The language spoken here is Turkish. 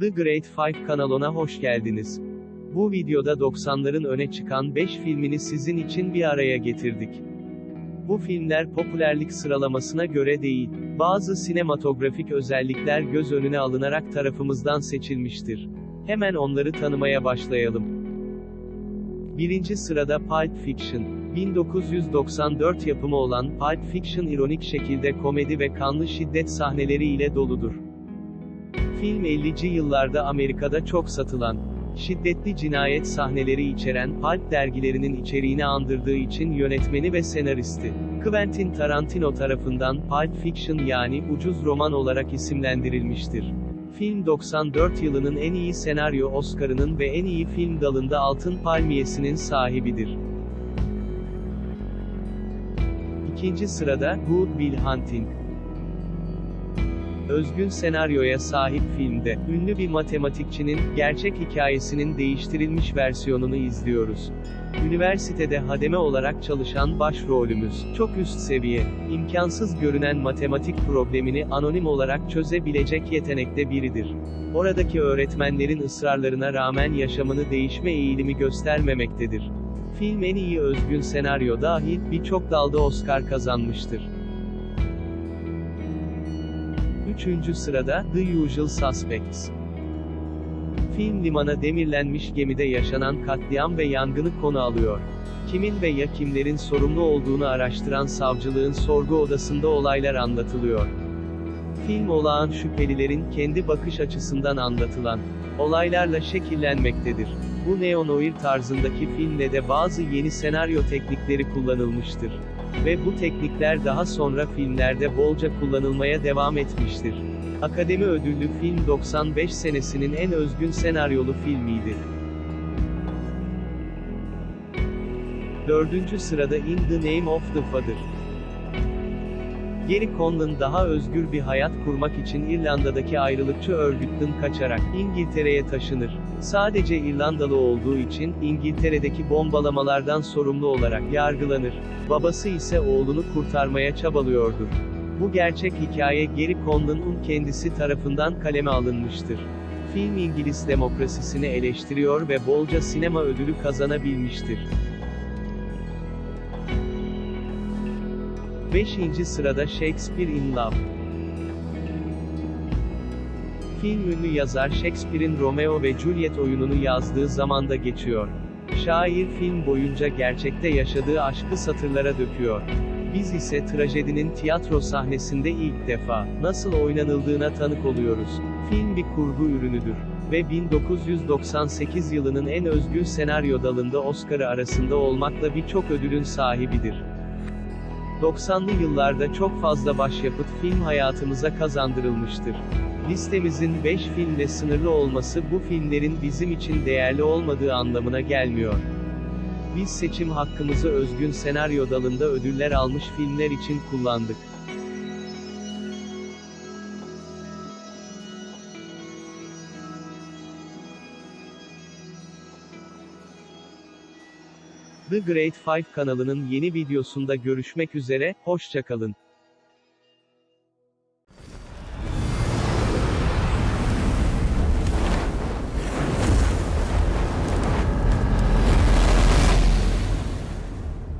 The Great Five kanalına hoş geldiniz. Bu videoda 90'ların öne çıkan 5 filmini sizin için bir araya getirdik. Bu filmler popülerlik sıralamasına göre değil, bazı sinematografik özellikler göz önüne alınarak tarafımızdan seçilmiştir. Hemen onları tanımaya başlayalım. Birinci sırada Pulp Fiction. 1994 yapımı olan Pulp Fiction ironik şekilde komedi ve kanlı şiddet sahneleri ile doludur. Film 50'ci yıllarda Amerika'da çok satılan, şiddetli cinayet sahneleri içeren Pulp dergilerinin içeriğini andırdığı için yönetmeni ve senaristi, Quentin Tarantino tarafından Pulp Fiction yani ucuz roman olarak isimlendirilmiştir. Film 94 yılının en iyi senaryo Oscar'ının ve en iyi film dalında Altın Palmiyesi'nin sahibidir. İkinci sırada, Good Will Hunting. Özgün senaryoya sahip filmde, ünlü bir matematikçinin, gerçek hikayesinin değiştirilmiş versiyonunu izliyoruz. Üniversitede hademe olarak çalışan başrolümüz, çok üst seviye, imkansız görünen matematik problemini anonim olarak çözebilecek yetenekte biridir. Oradaki öğretmenlerin ısrarlarına rağmen yaşamını değişme eğilimi göstermemektedir. Film en iyi özgün senaryo dahil birçok dalda Oscar kazanmıştır. Üçüncü sırada, The Usual Suspects. Film limana demirlenmiş gemide yaşanan katliam ve yangını konu alıyor. Kimin ve ya kimlerin sorumlu olduğunu araştıran savcılığın sorgu odasında olaylar anlatılıyor. Film olağan şüphelilerin kendi bakış açısından anlatılan olaylarla şekillenmektedir. Bu neo-noir tarzındaki filmde de bazı yeni senaryo teknikleri kullanılmıştır. Ve bu teknikler daha sonra filmlerde bolca kullanılmaya devam etmiştir. Akademi ödüllü film 95 senesinin en özgün senaryolu filmiydi. Dördüncü sırada In the Name of the Father. Gary Conlon daha özgür bir hayat kurmak için İrlanda'daki ayrılıkçı örgütten kaçarak İngiltere'ye taşınır. Sadece İrlandalı olduğu için İngiltere'deki bombalamalardan sorumlu olarak yargılanır. Babası ise oğlunu kurtarmaya çabalıyordur. Bu gerçek hikaye Gary Conlon'un kendisi tarafından kaleme alınmıştır. Film İngiliz demokrasisini eleştiriyor ve bolca sinema ödülü kazanabilmiştir. 5. sırada Shakespeare in Love. Film ünlü yazar Shakespeare'in Romeo ve Juliet oyununu yazdığı zamanda geçiyor. Şair film boyunca gerçekte yaşadığı aşkı satırlara döküyor. Biz ise trajedinin tiyatro sahnesinde ilk defa nasıl oynanıldığına tanık oluyoruz. Film bir kurgu ürünüdür ve 1998 yılının en özgür senaryo dalında Oscar'ı arasında olmakla birçok ödülün sahibidir. 90'lı yıllarda çok fazla başyapıt film hayatımıza kazandırılmıştır. Listemizin 5 filmle sınırlı olması bu filmlerin bizim için değerli olmadığı anlamına gelmiyor. Biz seçim hakkımızı özgün senaryo dalında ödüller almış filmler için kullandık. The Great Five kanalının yeni videosunda görüşmek üzere, hoşçakalın.